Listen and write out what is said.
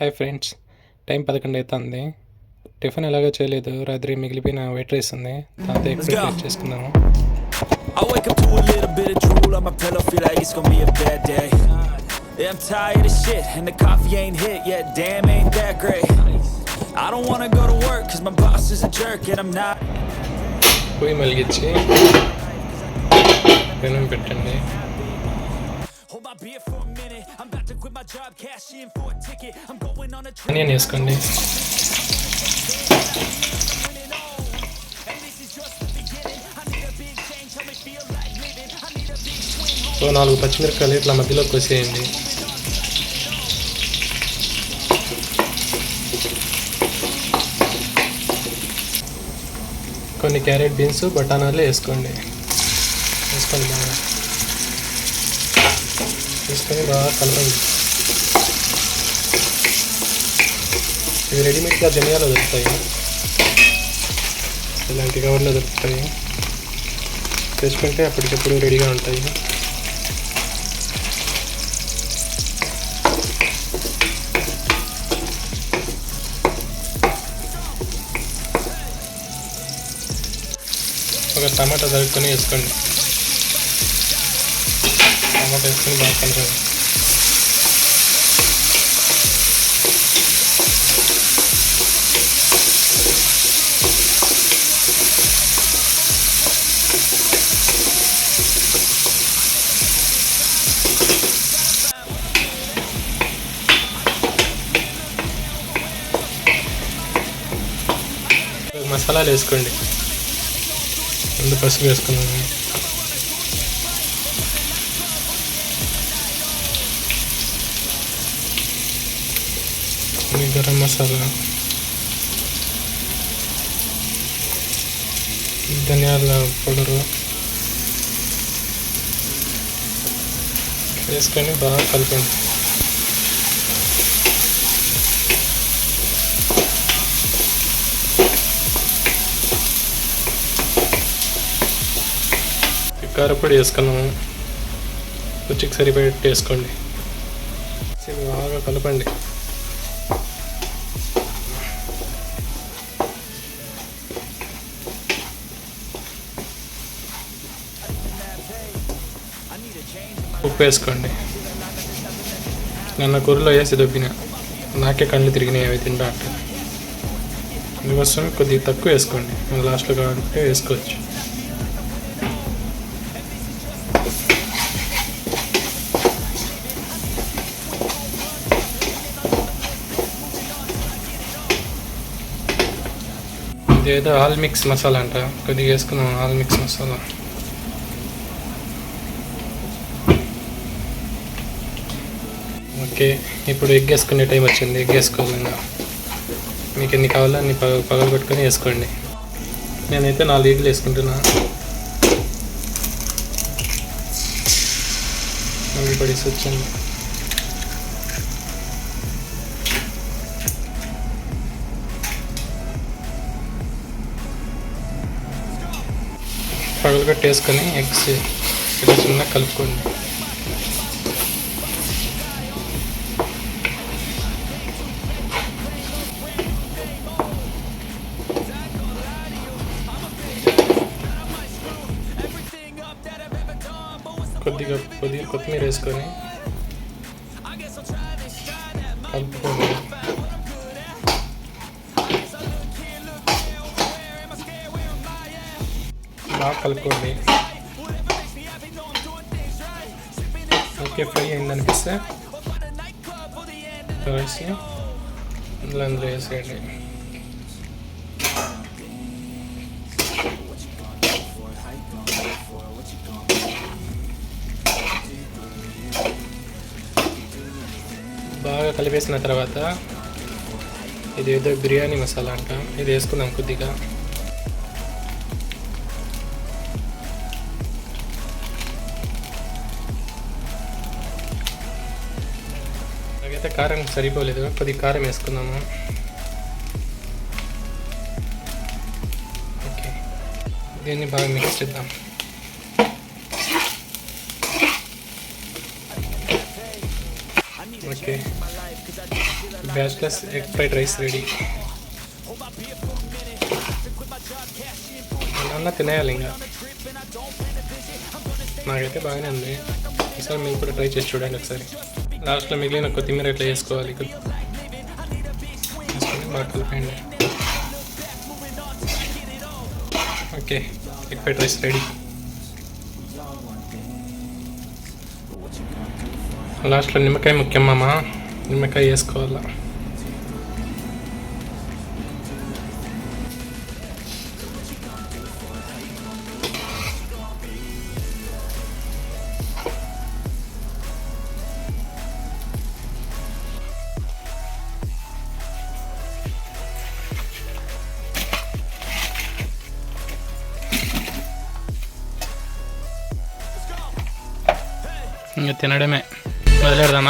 Hi friends time పదకొండు అవుతుంది tiffin ఎలాగో చేయలేదు రాత్రి మిగిలిపోయిన వైట్ రైస్ ఉంది దాంతో ఎగ్ ఫ్రైడ్ రైస్ చేసుకున్నాము I wake up to a little bit of drool on my pillow, feel like it's gonna be a bad day. Yeah, I'm tired of shit, and the coffee ain't hit yet, damn, ain't that great. I don't wanna go to work, cause my boss is a jerk, and I'm not. పొయ్యి మలిగించి పెనం పెట్టండి Hold my beer for onion వేసుకోండి so నాలుగు పచ్చిమిరపకాయలు ఇట్లా మధ్యలో కోసేయండి కొన్ని carrot beans బఠానాలు వేసుకోండి వేసుకోండి బాగా వేసుకొని బాగా కలపండి ఇవి రెడీమేడ్గా ధనియాలు దొరుకుతాయి. ఇలాంటి కవర్లో దొరుకుతాయి. తెచ్చుకుంటే అప్పటికప్పుడు రెడీగా ఉంటాయి. ఒక టమాటా దొరుకుని వేసుకోండి. టమాటా వేసుకొని బాగా కలపండి మసాలాలు వేసుకోండి. ముందు పసుపు వేసుకున్నాను గరం మసాలా. ధనియాల పౌడరు. వేసుకొని బాగా కలిపండి. కారపొడి వేసుకున్నాము. రుచికి సరిపోయేట్టు వేసుకోండి. బాగా కలపండి. ఉప్పు వేసుకోండి. నిన్న కూరలో వేసి దొబ్బిన. నాకే కళ్ళు తిరిగినాయి అవి తింటా అంటే అందుకోసం కొద్దిగా తక్కువ వేసుకోండి. మనం లాస్ట్లో కావాలంటే వేసుకోవచ్చు. ఇదేదో ఆల్ మిక్స్ మసాలా అంట. కొద్దిగా వేసుకున్నాం ఆల్ మిక్స్ మసాలా. ఓకే ఇప్పుడు ఎగ్ వేసుకునే టైం వచ్చింది. ఎగ్ వేసుకోవాలన్నా మీకు ఎన్ని కావాలో అన్ని పగ పగలు వేసుకోండి. నేనైతే నాలుగు ఎగ్లు వేసుకుంటున్నా. మళ్ళీ పడేసి వచ్చాను. పగలగొట్టి వేసుకొని ఎగ్స్ ఇలా చిన్న కలుపుకోండి కొద్దిగా కొద్దిగా కొత్తిమీర వేసుకొని కలుపుకోండి బాగా కలుపుకోండి. ఓకే ఫ్రై అయిందనిపిస్తే. వేసి ఇందులో అందులో వేసేయండి. బాగా కలిపేసిన తర్వాత ఇది ఏదో బిర్యానీ మసాలా అంట. ఇది వేసుకుందాం కొద్దిగా. నాకైతే కారం సరిపోలేదు. కొద్దిగా కారం వేసుకుందాము. ఓకే. దీన్ని బాగా మిక్స్ చేద్దాం. Okay. Bachelors egg fried rice ready. అన్నా తినేయాలి ఇంకా. నాకైతే బాగానే ఉంది. ఈసారి మీరు కూడా ట్రై చేసి చూడండి ఒకసారి. లాస్ట్లో మిగిలిన కొత్తిమీర ఎట్లా వేసుకోవాలి ఇక్కడ బాగా కలిపేయండి okay egg fried rice ready. లాస్ట్లో నిమ్మకాయ ముఖ్యం మామ? నిమ్మకాయ వేసుకోవాలా? ಇವತ್ತಿನ ಅಡಮೆ ಮೊದಲೇ ಇದ್ದನ